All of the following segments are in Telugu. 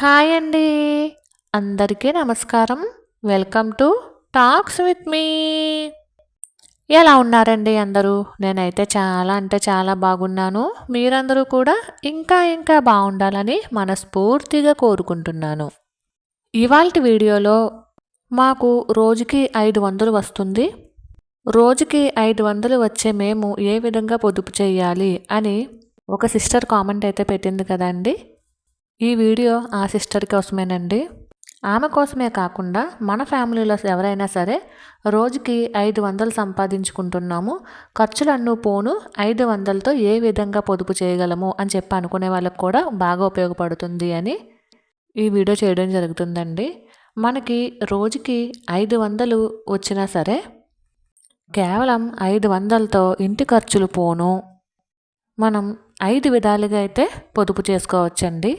హాయ్ అండి. అందరికీ నమస్కారం. Welcome to talks with me. ఎలా ఉన్నారండి అందరూ? నేనైతే చాలా అంటే చాలా బాగున్నాను. మీరందరూ కూడా ఇంకా ఇంకా బాగుండాలని మనస్ఫూర్తిగా కోరుకుంటున్నాను. ఇవాళ వీడియోలో మాకు రోజుకి ఐదు వందలు వస్తుంది. రోజుకి ఐదు వందలు వచ్చే మేము ఏ విధంగా పొదుపు చేయాలి అని ఒక సిస్టర్ కామెంట్ అయితే పెట్టింది కదండి. ఈ వీడియో ఆ సిస్టర్ కోసమేనండి. ఆమె కోసమే కాకుండా మన ఫ్యామిలీలో ఎవరైనా సరే రోజుకి ఐదు వందలు సంపాదించుకుంటున్నాము ఖర్చులన్ను పోను ఐదు వందలతో ఏ విధంగా పొదుపు చేయగలము అని చెప్పి అనుకునే వాళ్ళకు కూడా బాగా ఉపయోగపడుతుంది అని ఈ వీడియో చేయడం జరుగుతుందండి. మనకి రోజుకి ఐదు వందలు వచ్చినా సరే కేవలం ఐదు వందలతో ఇంటి ఖర్చులు పోను. మనం ఐదు విధాలుగా అయితే పొదుపు చేసుకోవచ్చండి.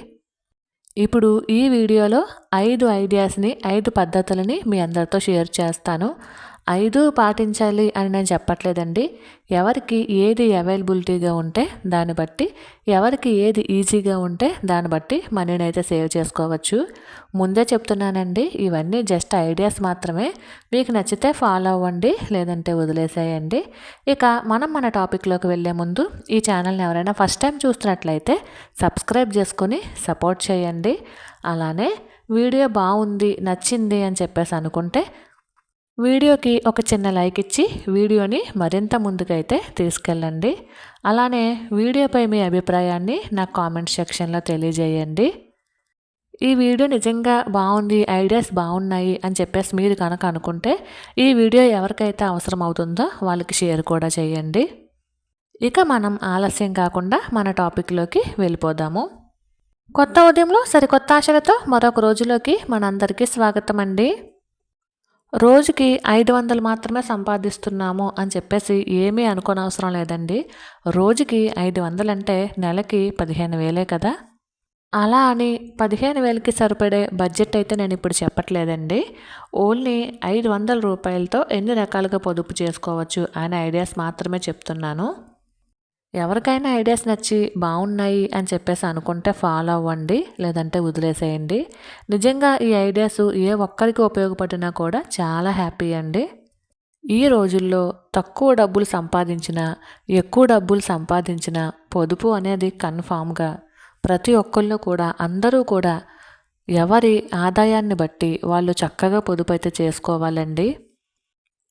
ఇప్పుడు ఈ వీడియోలో ఐదు ఐడియాస్ని ఐదు పద్ధతులని మీ అందరితో షేర్ చేస్తాను. ఐదు పాటించాలి అని నేను చెప్పట్లేదండి. ఎవరికి ఏది అవైలబిలిటీగా ఉంటే దాన్ని బట్టి ఎవరికి ఏది ఈజీగా ఉంటే దాన్ని బట్టి మనీని అయితే సేవ్ చేసుకోవచ్చు. ముందే చెప్తున్నానండి ఇవన్నీ జస్ట్ ఐడియాస్ మాత్రమే. మీకు నచ్చితే ఫాలో అవ్వండి లేదంటే వదిలేసేయండి. ఇక మనం మన టాపిక్లోకి వెళ్ళే ముందు ఈ ఛానల్ని ఎవరైనా ఫస్ట్ టైం చూస్తున్నట్లయితే సబ్స్క్రైబ్ చేసుకొని సపోర్ట్ చేయండి. అలానే వీడియో బాగుంది నచ్చింది అని చెప్పేసి అనుకుంటే వీడియోకి ఒక చిన్న లైక్ ఇచ్చి వీడియోని మరింత ముందుకైతే తీసుకెళ్ళండి. అలానే వీడియోపై మీ అభిప్రాయాన్ని నా కామెంట్ సెక్షన్లో తెలియజేయండి. ఈ వీడియో నిజంగా బాగుంది ఐడియాస్ బాగున్నాయి అని చెప్పేసి మీరు కనుక అనుకుంటే ఈ వీడియో ఎవరికైతే అవసరం అవుతుందో వాళ్ళకి షేర్ కూడా చేయండి. ఇక మనం ఆలస్యం కాకుండా మన టాపిక్లోకి వెళ్ళిపోదాము. కొత్త ఉదయంలో సరికొత్త ఆశలతో మరొక రోజులోకి మనందరికీ స్వాగతం అండి రోజుకి ఐదు వందలు మాత్రమే సంపాదిస్తున్నాము అని చెప్పేసి ఏమీ అనుకోనవసరం లేదండి. రోజుకి ఐదు వందలు అంటే నెలకి పదిహేను వేలే కదా. అలా అని పదిహేను వేలకి సరిపడే బడ్జెట్ అయితే నేను ఇప్పుడు చెప్పట్లేదండి. ఓన్లీ ఐదు వందల రూపాయలతో ఎన్ని రకాలుగా పొదుపు చేసుకోవచ్చు అనే ఐడియాస్ మాత్రమే చెప్తున్నాను. ఎవరికైనా ఐడియాస్ నచ్చి బాగున్నాయి అని చెప్పేసి అనుకుంటే ఫాలో అవ్వండి లేదంటే వదిలేసేయండి. నిజంగా ఈ ఐడియాస్ ఏ ఒక్కరికి ఉపయోగపడినా కూడా చాలా హ్యాపీ అండి. ఈ రోజుల్లో తక్కువ డబ్బులు సంపాదించిన ఎక్కువ డబ్బులు సంపాదించిన పొదుపు అనేది కన్ఫామ్గా ప్రతి ఒక్కళ్ళు కూడా అందరూ కూడా ఎవరి ఆదాయాన్ని బట్టి వాళ్ళు చక్కగా పొదుపు అయితే చేసుకోవాలండి.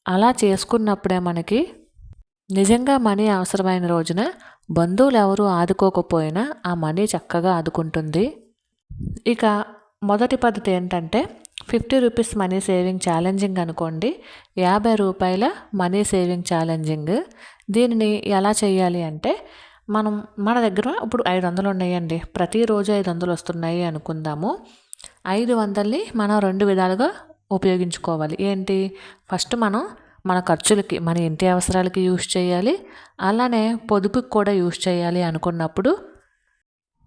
అలా చేసుకున్నప్పుడే మనకి నిజంగా మనీ అవసరమైన రోజున బంధువులు ఎవరు ఆదుకోకపోయినా ఆ మనీ చక్కగా ఆదుకుంటుంది. ఇక మొదటి పద్ధతి ఏంటంటే fifty rupees money saving challenging అనుకోండి. యాభై రూపాయల మనీ సేవింగ్ ఛాలెంజింగ్. దీనిని ఎలా చేయాలి అంటే మనం మన దగ్గర ఇప్పుడు ఐదు వందలు ఉన్నాయండి. ప్రతిరోజు ఐదు వందలు వస్తున్నాయి అనుకుందాము. ఐదు వందల్ని మనం రెండు విధాలుగా ఉపయోగించుకోవాలి. ఏంటి? ఫస్ట్ మనం మన ఖర్చులకి మన ఇంటి అవసరాలకి యూస్ చేయాలి. అలానే పొదుపుకి కూడా యూస్ చేయాలి అనుకున్నప్పుడు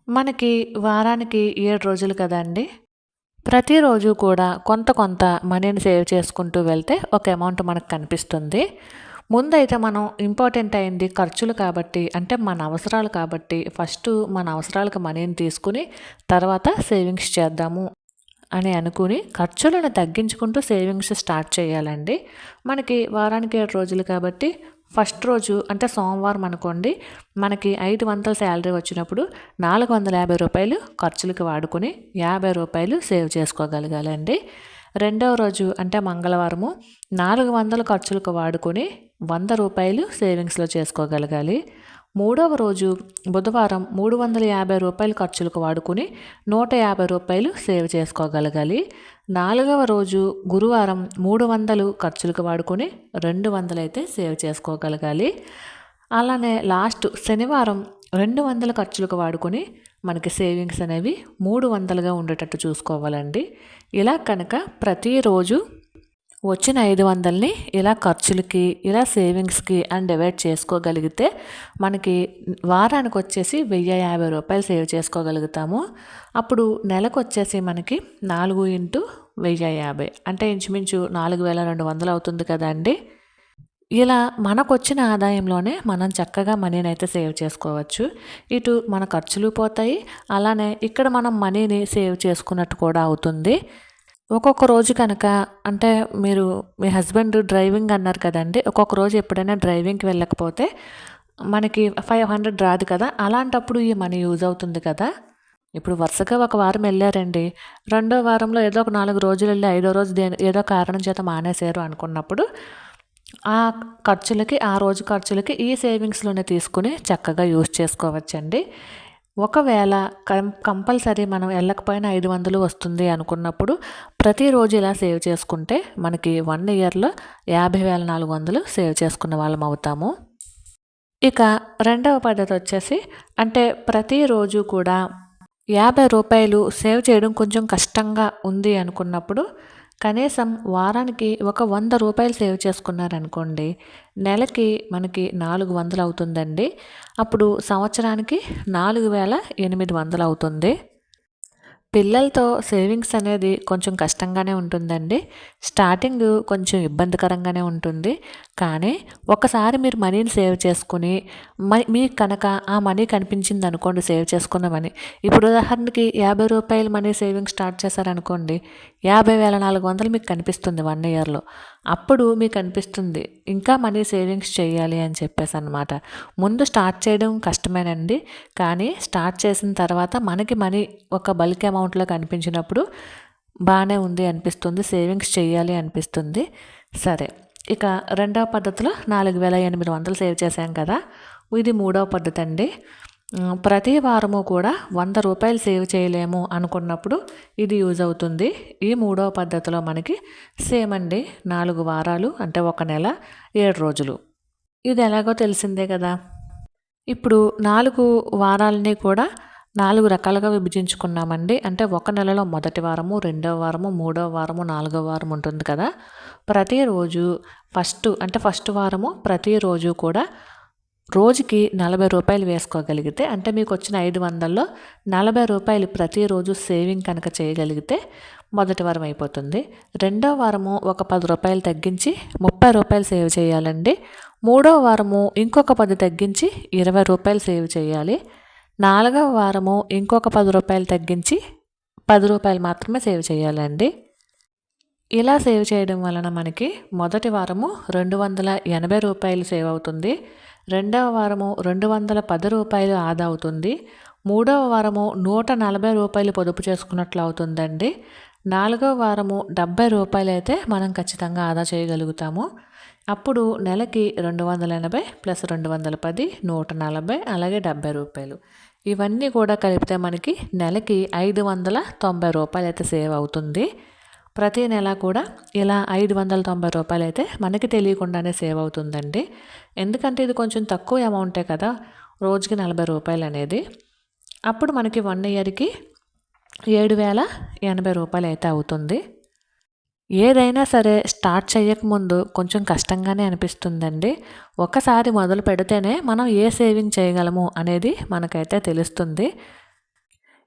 మనకి వారానికి ఏడు రోజులు కదండి. ప్రతిరోజు కూడా కొంత కొంత మనీని సేవ్ చేసుకుంటూ వెళ్తే ఒక అమౌంట్ మనకు కనిపిస్తుంది. ముందైతే మనం ఇంపార్టెంట్ అయింది ఖర్చులు కాబట్టి అంటే మన అవసరాలు కాబట్టి ఫస్ట్ మన అవసరాలకు మనీని తీసుకుని తర్వాత సేవింగ్స్ చేద్దాము. అని అనుకుని ఖర్చులను తగ్గించుకుంటూ సేవింగ్స్ స్టార్ట్ చేయాలండి. మనకి వారానికి ఏడు రోజులు కాబట్టి ఫస్ట్ రోజు అంటే సోమవారం అనుకోండి మనకి ఐదు వందల శాలరీ వచ్చినప్పుడు నాలుగు వందల యాభై రూపాయలు ఖర్చులకు వాడుకొని యాభై రూపాయలు సేవ్ చేసుకోగలగాలండి. రెండవ రోజు అంటే మంగళవారము నాలుగు వందల ఖర్చులకు వాడుకొని వంద రూపాయలు సేవింగ్స్లో చేసుకోగలగాలి. మూడవ రోజు బుధవారం మూడు వందల యాభై రూపాయలు ఖర్చులకు వాడుకుని నూట యాభై రూపాయలు సేవ్ చేసుకోగలగాలి. నాలుగవ రోజు గురువారం మూడు వందలు ఖర్చులకు వాడుకొని రెండు వందలు అయితే సేవ్ చేసుకోగలగాలి. అలానే లాస్ట్ శనివారం రెండు వందల ఖర్చులకు వాడుకొని మనకి సేవింగ్స్ అనేవి మూడు వందలుగా ఉండేటట్టు చూసుకోవాలండి. ఇలా కనుక ప్రతిరోజు వచ్చిన ఐదు వందలని ఇలా ఖర్చులకి ఇలా సేవింగ్స్కి అండ్ డివైడ్ చేసుకోగలిగితే మనకి వారానికి వచ్చేసి వెయ్యి యాభై రూపాయలు సేవ్ చేసుకోగలుగుతాము. అప్పుడు నెలకు వచ్చేసి మనకి నాలుగు ఇంటూ వెయ్యి యాభై. అంటే ఇంచుమించు నాలుగు వేల రెండు వందలు అవుతుంది కదండి ఇలా మనకొచ్చిన ఆదాయంలోనే మనం చక్కగా మనీని అయితే సేవ్ చేసుకోవచ్చు. ఇటు మన ఖర్చులు పోతాయి. అలానే ఇక్కడ మనం మనీని సేవ్ చేసుకున్నట్టు కూడా అవుతుంది. ఒక్కొక్క రోజు కనుక అంటే మీరు మీ హస్బెండ్ డ్రైవింగ్ అన్నారు కదండి ఒక్కొక్క రోజు ఎప్పుడైనా డ్రైవింగ్కి వెళ్ళకపోతే మనకి ఫైవ్ హండ్రెడ్ రాదు కదా అలాంటప్పుడు ఈ మనీ యూజ్ అవుతుంది కదా? ఇప్పుడు వరుసగా ఒక వారం వెళ్ళారండి రెండో వారంలో ఏదో ఒక నాలుగు రోజులు వెళ్ళి ఐదో రోజు దేని ఏదో కారణం చేత మానేశారు అనుకున్నప్పుడు ఆ ఖర్చులకి ఆ రోజు ఖర్చులకి ఈ సేవింగ్స్లోనే తీసుకుని చక్కగా యూజ్ చేసుకోవచ్చండి. ఒకవేళ కం కంపల్సరీ మనం వెళ్ళకపోయినా ఐదు వందలు వస్తుంది అనుకున్నప్పుడు ప్రతిరోజు ఇలా సేవ్ చేసుకుంటే మనకి వన్ ఇయర్లో యాభై వేల నాలుగు వందలు సేవ్ చేసుకున్న వాళ్ళం అవుతాము. ఇక రెండవ పద్ధతి వచ్చేసి అంటే ప్రతిరోజు కూడా యాభై రూపాయలు సేవ్ చేయడం కొంచెం కష్టంగా ఉంది అనుకున్నప్పుడు కనీసం వారానికి ఒక వంద రూపాయలు సేవ్ చేసుకున్నారనుకోండి నెలకి మనకి నాలుగు వందలు అవుతుందండి. అప్పుడు సంవత్సరానికి నాలుగు వేల ఎనిమిది వందలు అవుతుంది. పిల్లలతో సేవింగ్స్ అనేది కొంచెం కష్టంగానే ఉంటుందండి. స్టార్టింగ్ కొంచెం ఇబ్బందికరంగానే ఉంటుంది. కానీ ఒకసారి మీరు మనీని సేవ్ చేసుకుని మీకు కనుక ఆ మనీ కనిపించింది అనుకోండి సేవ్ చేసుకున్న మనీ. ఇప్పుడు ఉదాహరణకి యాభై రూపాయలు మనీ సేవింగ్ స్టార్ట్ చేశారనుకోండి యాభై వేల నాలుగు వందలు మీకు కనిపిస్తుంది వన్ ఇయర్లో. అప్పుడు మీకు అనిపిస్తుంది ఇంకా మనీ సేవింగ్స్ చేయాలి అని చెప్పేసి అనమాట ముందు స్టార్ట్ చేయడం కష్టమేనండి కానీ స్టార్ట్ చేసిన తర్వాత మనకి మనీ ఒక బల్క్ అమౌంట్లో కనిపించినప్పుడు బాగానే ఉంది అనిపిస్తుంది సేవింగ్స్ చేయాలి అనిపిస్తుంది. సరే ఇక రెండవ పద్ధతిలో నాలుగు వేల ఎనిమిది వందలు సేవ్ చేశాం కదా ఇది మూడవ పద్ధతి అండి ప్రతి వారము కూడా వంద రూపాయలు సేవ్ చేయలేము అనుకున్నప్పుడు ఇది యూజ్ అవుతుంది. ఈ మూడవ పద్ధతిలో మనకి సేమ్ అండి నాలుగు వారాలు అంటే ఒక నెల ఏడు రోజులు. ఇది ఎలాగో తెలిసిందే కదా. ఇప్పుడు నాలుగు వారాలని కూడా నాలుగు రకాలుగా విభజించుకున్నామండి. అంటే ఒక నెలలో మొదటి వారము రెండవ వారము మూడవ వారము నాలుగవ వారం ఉంటుంది కదా. ప్రతిరోజు ఫస్ట్ అంటే ఫస్ట్ వారము ప్రతిరోజు కూడా రోజుకి నలభై రూపాయలు వేసుకోగలిగితే అంటే మీకు వచ్చిన ఐదు వందల్లో నలభై రూపాయలు ప్రతిరోజు సేవింగ్ కనుక చేయగలిగితే మొదటి వారం అయిపోతుంది. రెండో వారము ఒక పది రూపాయలు తగ్గించి ముప్పై రూపాయలు సేవ్ చేయాలండి. మూడో వారము ఇంకొక పది తగ్గించి ఇరవై రూపాయలు సేవ్ చేయాలి. నాలుగవ వారము ఇంకొక పది రూపాయలు తగ్గించి పది రూపాయలు మాత్రమే సేవ్ చేయాలండి. ఇలా సేవ్ చేయడం వలన మనకి మొదటి వారము రెండు వందల ఎనభై రూపాయలు సేవ్ అవుతుంది. రెండవ వారము రెండు వందల పది రూపాయలు ఆదా అవుతుంది. మూడవ వారము నూట నలభై రూపాయలు పొదుపు చేసుకున్నట్లు అవుతుందండి. నాలుగవ వారము డెబ్బై రూపాయలు అయితే మనం ఖచ్చితంగా ఆదా చేయగలుగుతాము. అప్పుడు నెలకి రెండు వందల ఎనభై ప్లస్ రెండు వందల పది నూట నలభై అలాగే డెబ్బై రూపాయలు. ఇవన్నీ కూడా కలిపితే మనకి నెలకి ఐదు వందల తొంభై రూపాయలు అయితే సేవ్ అవుతుంది. ప్రతి నెల కూడా ఇలా ఐదు వందల తొంభై రూపాయలు అయితే మనకి తెలియకుండానే సేవ్ అవుతుందండి. ఎందుకంటే ఇది కొంచెం తక్కువ అమౌంటే కదా రోజుకి నలభై రూపాయలు అనేది అప్పుడు మనకి వన్ ఇయర్కి ఏడు వేల ఎనభై రూపాయలు అయితే అవుతుంది. ఏదైనా సరే స్టార్ట్ చేయకముందు కొంచెం కష్టంగానే అనిపిస్తుందండి. ఒకసారి మొదలు పెడితేనే మనం ఏ సేవింగ్ చేయగలము అనేది మనకైతే తెలుస్తుంది.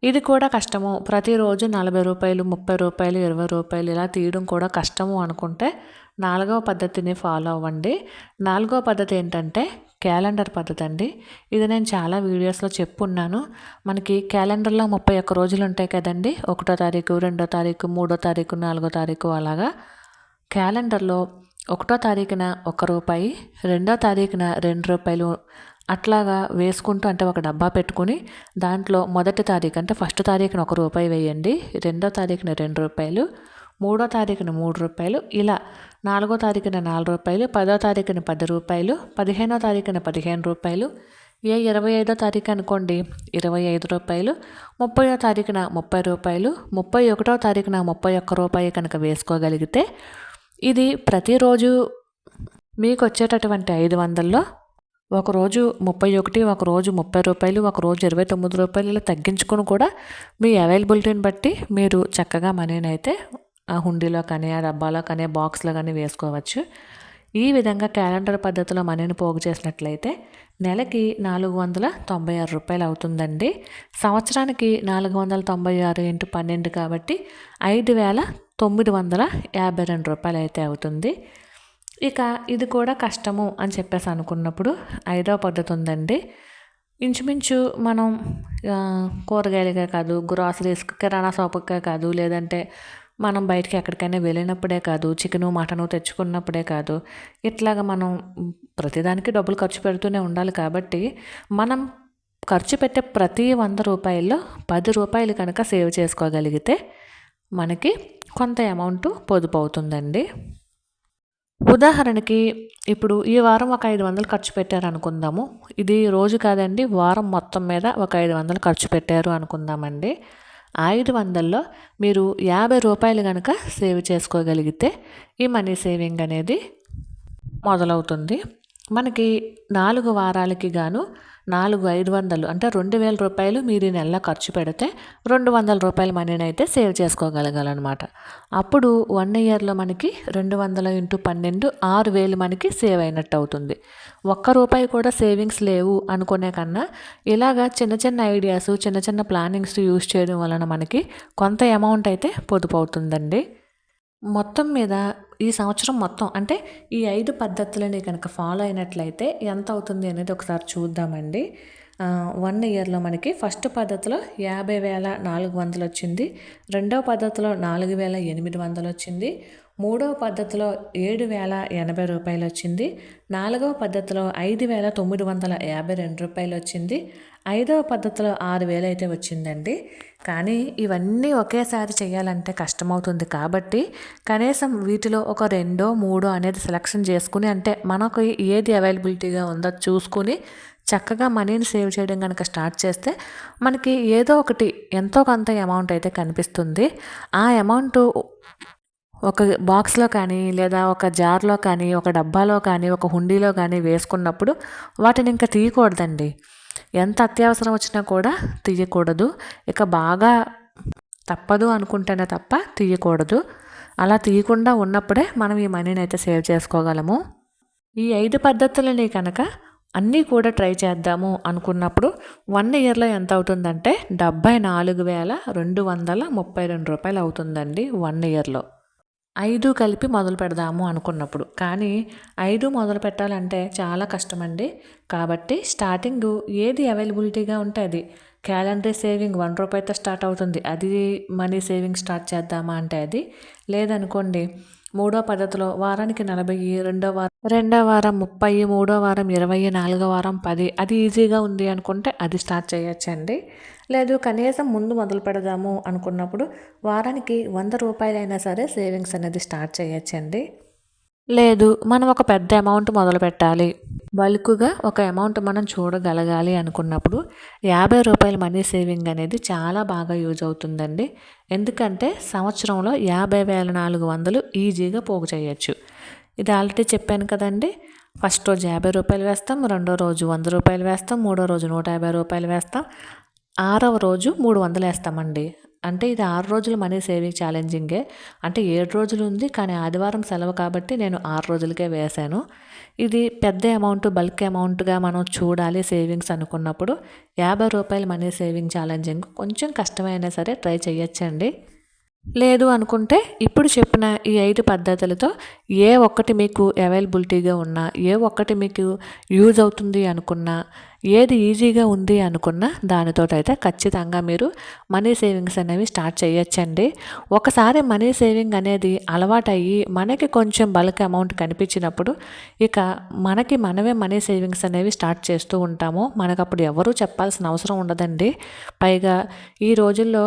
ఇది కూడా కష్టము. ప్రతిరోజు నలభై రూపాయలు ముప్పై రూపాయలు ఇరవై రూపాయలు ఇలా తీయడం కూడా కష్టము అనుకుంటే నాలుగవ పద్ధతిని ఫాలో అవ్వండి. నాలుగవ పద్ధతి ఏంటంటే క్యాలెండర్ పద్ధతి అండి. ఇది నేను చాలా వీడియోస్లో చెప్పున్నాను. మనకి క్యాలెండర్లో ముప్పై ఒక్క రోజులు ఉంటాయి కదండి. ఒకటో తారీఖు రెండో తారీఖు మూడో తారీఖు నాలుగో తారీఖు అలాగా. క్యాలెండర్లో ఒకటో తారీఖున ఒక రూపాయి రెండో తారీఖున రెండు రూపాయలు అట్లాగా వేసుకుంటూ అంటే ఒక డబ్బా పెట్టుకుని దాంట్లో మొదటి తారీఖు అంటే ఫస్ట్ తారీఖున ఒక రూపాయి వేయండి రెండో తారీఖున రెండు రూపాయలు మూడో తారీఖున మూడు రూపాయలు ఇలా నాలుగో తారీఖున నాలుగు రూపాయలు పదో తారీఖున పది రూపాయలు పదిహేనో తారీఖున పదిహేను రూపాయలు ఏ ఇరవై ఐదో తారీఖు అనుకోండి ఇరవై ఐదు రూపాయలు ముప్పయో తారీఖున ముప్పై రూపాయలు ముప్పై ఒకటో తారీఖున ముప్పై ఒక్క రూపాయి కనుక వేసుకోగలిగితే ఇది ప్రతిరోజు మీకు వచ్చేటటువంటి ఐదు వందల్లో ఒకరోజు ముప్పై ఒకటి ఒకరోజు ముప్పై రూపాయలు ఒకరోజు ఇరవై తొమ్మిది రూపాయలు ఇలా తగ్గించుకుని కూడా మీ అవైలబిలిటీని బట్టి మీరు చక్కగా మనీని అయితే ఆ హుండీలో కానీ ఆ డబ్బాలో కానీ బాక్స్లో కానీ వేసుకోవచ్చు. ఈ విధంగా క్యాలెండర్ పద్ధతిలో మనీని పోగు చేసినట్లయితే నెలకి నాలుగు వందల తొంభై ఆరు రూపాయలు అవుతుందండి. సంవత్సరానికి నాలుగు వందల తొంభై ఆరు ఇంటూ పన్నెండు కాబట్టి ఐదు వేల తొమ్మిది వందల యాభై రెండు రూపాయలు అయితే అవుతుంది. ఇక ఇది కూడా కష్టము అని చెప్పేసి అనుకున్నప్పుడు ఐదవ పద్ధతి ఉందండి. ఇంచుమించు మనం కూరగాయలకే కాదు గ్రాసరీస్ కిరాణా షాపుకే కాదు లేదంటే మనం బయటికి ఎక్కడికైనా వెళ్ళినప్పుడే కాదు చికెను మటను తెచ్చుకున్నప్పుడే కాదు ఇట్లాగ మనం ప్రతిదానికి డబ్బులు ఖర్చు పెడుతూనే ఉండాలి కాబట్టి మనం ఖర్చు పెట్టే ప్రతి వంద రూపాయల్లో పది రూపాయలు కనుక సేవ్ చేసుకోగలిగితే మనకి కొంత అమౌంట్ పొదుపు అవుతుందండి. ఉదాహరణకి ఇప్పుడు ఈ వారం ఒక ఐదు వందలు ఖర్చు పెట్టారు అనుకుందాము. ఇది రోజు కాదండి వారం మొత్తం మీద ఒక ఐదు వందలు ఖర్చు పెట్టారు అనుకుందామండి. ఐదు వందల్లో మీరు యాభై రూపాయలు కనుక సేవ్ చేసుకోగలిగితే ఈ మనీ సేవింగ్ అనేది మొదలవుతుంది. మనకి నాలుగు వారాలకి గాను నాలుగు ఐదు వందలు. అంటే రెండు వేల రూపాయలు మీరు ఈ నెలలో ఖర్చు పెడితే రెండు వందల రూపాయల మనీని అయితే సేవ్ చేసుకోగలగాలన్నమాట. అప్పుడు వన్ ఇయర్లో మనకి రెండు వందల ఇంటూ పన్నెండు ఆరు వేలు మనకి సేవ్ అయినట్టు అవుతుంది. ఒక్క రూపాయి కూడా సేవింగ్స్ లేవు అనుకునే కన్నా ఇలాగా చిన్న చిన్న ఐడియాస్ చిన్న చిన్న ప్లానింగ్స్ యూస్ చేయడం వలన మనకి కొంత అమౌంట్ అయితే పొదుపు అవుతుందండి. మొత్తం మీద ఈ సంవత్సరం మొత్తం అంటే ఈ ఐదు పద్ధతులని కనుక ఫాలో అయినట్లయితే ఎంత అవుతుంది అనేది ఒకసారి చూద్దామండి. వన్ ఇయర్లో మనకి ఫస్ట్ పద్ధతిలో యాభై వేల నాలుగు వందలు వచ్చింది. రెండవ పద్ధతిలో నాలుగు వేల ఎనిమిది వందలు వచ్చింది. మూడవ పద్ధతిలో ఏడు వేల ఎనభై రూపాయలు వచ్చింది. నాలుగవ పద్ధతిలో ఐదు వేల తొమ్మిది వందల యాభై రెండు రూపాయలు వచ్చింది. ఐదవ పద్ధతిలో ఆరు వేలు అయితే వచ్చిందండి. కానీ ఇవన్నీ ఒకేసారి చేయాలంటే కష్టమవుతుంది కాబట్టి కనీసం వీటిలో ఒక రెండో మూడో అనేది సెలక్షన్ చేసుకుని అంటే మనకు ఏది అవైలబిలిటీగా ఉందో చూసుకుని చక్కగా మనీని సేవ్ చేయడం కనుక స్టార్ట్ చేస్తే మనకి ఏదో ఒకటి ఎంతో కొంత అమౌంట్ అయితే కనిపిస్తుంది. ఆ అమౌంట్ ఒక బాక్స్లో కానీ లేదా ఒక జార్లో కానీ ఒక డబ్బాలో కానీ ఒక హుండీలో కానీ వేసుకున్నప్పుడు వాటిని ఇంకా తీయకూడదండి. ఎంత అత్యవసరం వచ్చినా కూడా తీయకూడదు. ఇక బాగా తప్పదు అనుకుంటేనే తప్ప తీయకూడదు. అలా తీయకుండా ఉన్నప్పుడే మనం ఈ మనీని అయితే సేవ్ చేసుకోగలము. ఈ ఐదు పద్ధతులని కనుక అన్నీ కూడా ట్రై చేద్దాము అనుకున్నప్పుడు వన్ ఇయర్లో ఎంత అవుతుందంటే డెబ్బై నాలుగు వేల రెండు వందల ముప్పై రెండు రూపాయలు అవుతుందండి వన్ ఇయర్లో. ఐదు కలిపి మొదలు పెడదాము అనుకున్నప్పుడు. కానీ ఐదు మొదలు పెట్టాలంటే చాలా కష్టమండి. కాబట్టి స్టార్టింగ్ ఏది అవైలబిలిటీగా ఉంటే అది. క్యాలెండరీ సేవింగ్ వన్ రూపాయితో స్టార్ట్ అవుతుంది. అది మనీ సేవింగ్ స్టార్ట్ చేద్దామా అంటే అది. లేదనుకోండి మూడో పద్ధతిలో వారానికి నలభై రెండో వారం రెండో వారం ముప్పై మూడో వారం ఇరవై నాలుగో వారం పది. అది ఈజీగా ఉంది అనుకుంటే అది స్టార్ట్ చేయొచ్చండి. లేదు కనీసం ముందు మొదలు పెడదాము అనుకున్నప్పుడు వారానికి వంద రూపాయలైనా సరే సేవింగ్స్ అనేది స్టార్ట్ చేయొచ్చండి. లేదు మనం ఒక పెద్ద అమౌంట్ మొదలు పెట్టాలి. బల్క్గా ఒక అమౌంట్ మనం చూడగలగాలి అనుకున్నప్పుడు యాభై రూపాయల మనీ సేవింగ్ అనేది చాలా బాగా యూజ్ అవుతుందండి. ఎందుకంటే సంవత్సరంలో యాభై వేల నాలుగు వందలు ఈజీగా పోగు చేయొచ్చు. ఇది ఆల్రెడీ చెప్పాను కదండి. ఫస్ట్ రోజు యాభై రూపాయలు వేస్తాం రెండో రోజు వంద రూపాయలు వేస్తాం మూడో రోజు నూట యాభై రూపాయలు వేస్తాం. ఆరవ రోజు మూడు వందలు వేస్తామండి. అంటే ఇది ఆరు రోజులు మనీ సేవింగ్ ఛాలెంజింగే. అంటే ఏడు రోజులు ఉంది కానీ ఆదివారం సెలవు కాబట్టి నేను ఆరు రోజులకే వేశాను. ఇది పెద్ద అమౌంట్ బల్క్ అమౌంట్గా మనం చూడాలి సేవింగ్స్ అనుకున్నప్పుడు. యాభై రూపాయలు మనీ సేవింగ్ ఛాలెంజింగ్ కొంచెం కష్టమైనా సరే ట్రై చేయొచ్చండి. లేదు అనుకుంటే ఇప్పుడు చెప్పిన ఈ ఐదు పద్ధతులతో ఏ ఒక్కటి మీకు అవైలబిలిటీగా ఉన్నా ఏ ఒక్కటి మీకు యూజ్ అవుతుంది అనుకున్నా ఏది ఈజీగా ఉంది అనుకున్నా దానితో అయితే ఖచ్చితంగా మీరు మనీ సేవింగ్స్ అనేవి స్టార్ట్ చేయొచ్చండి. ఒకసారి మనీ సేవింగ్ అనేది అలవాటయ్యి మనకి కొంచెం బల్క్ అమౌంట్ కనిపించినప్పుడు ఇక మనకి మనమే మనీ సేవింగ్స్ అనేవి స్టార్ట్ చేస్తూ ఉంటాము. మనకు అప్పుడు ఎవరూ చెప్పాల్సిన అవసరం ఉండదండి. పైగా ఈ రోజుల్లో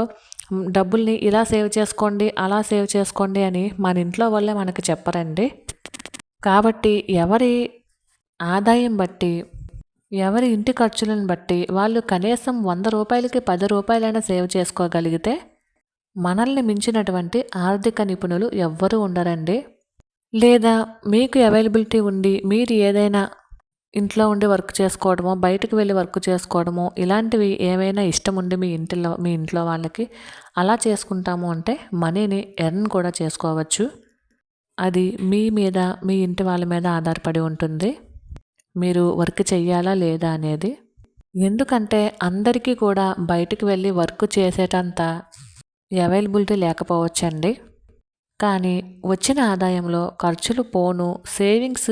డబ్బుల్ని ఇలా సేవ్ చేసుకోండి అలా సేవ్ చేసుకోండి అని మన ఇంట్లో వాళ్ళే మనకి చెప్పరండి. కాబట్టి ఎవరి ఆదాయం బట్టి ఎవరి ఇంటి ఖర్చులను బట్టి వాళ్ళు కనీసం వంద రూపాయలకి పది రూపాయలైనా సేవ్ చేసుకోగలిగితే మనల్ని మించినటువంటి ఆర్థిక నిపుణులు ఎవ్వరూ ఉండరండి. లేదా మీకు అవైలబిలిటీ ఉండి మీరు ఏదైనా ఇంట్లో ఉండి వర్క్ చేసుకోవడమో బయటకు వెళ్ళి వర్క్ చేసుకోవడమో ఇలాంటివి ఏమైనా ఇష్టం ఉండి మీ ఇంటిలో మీ ఇంట్లో వాళ్ళకి అలా చేసుకుంటాము అంటే మనీని ఎర్న్ కూడా చేసుకోవచ్చు. అది మీ మీద మీ ఇంటి వాళ్ళ మీద ఆధారపడి ఉంటుంది. మీరు వర్క్ చెయ్యాలా లేదా అనేది. ఎందుకంటే అందరికీ కూడా బయటకు వెళ్ళి వర్క్ చేసేటంత అవైలబిలిటీ లేకపోవచ్చండి. కానీ వచ్చిన ఆదాయంలో ఖర్చులు పోను సేవింగ్స్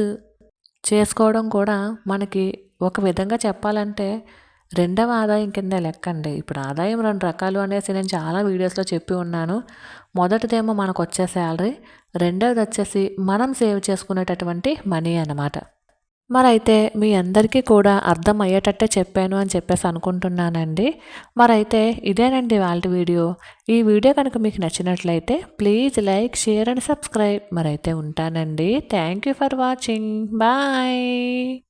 చేసుకోవడం కూడా మనకి ఒక విధంగా చెప్పాలంటే రెండవ ఆదాయం కింద లెక్కండి. ఇప్పుడు ఆదాయం రెండు రకాలు అనేసి నేను చాలా వీడియోస్లో చెప్పి ఉన్నాను. మొదటిదేమో మనకు వచ్చే శాలరీ రెండవది వచ్చేసి మనం సేవ్ చేసుకునేటటువంటి మనీ అన్నమాట. మరైతే మీ అందరికీ కూడా అర్థం అయ్యేటట్టే చెప్పాను అని చెప్పేసి అనుకుంటున్నానండి. మరైతే ఇదేనండి వాళ్ళ వీడియో. ఈ వీడియో కనుక మీకు నచ్చినట్లయితే please like share and subscribe. మరైతే ఉంటానండి. Thank you for watching. Bye.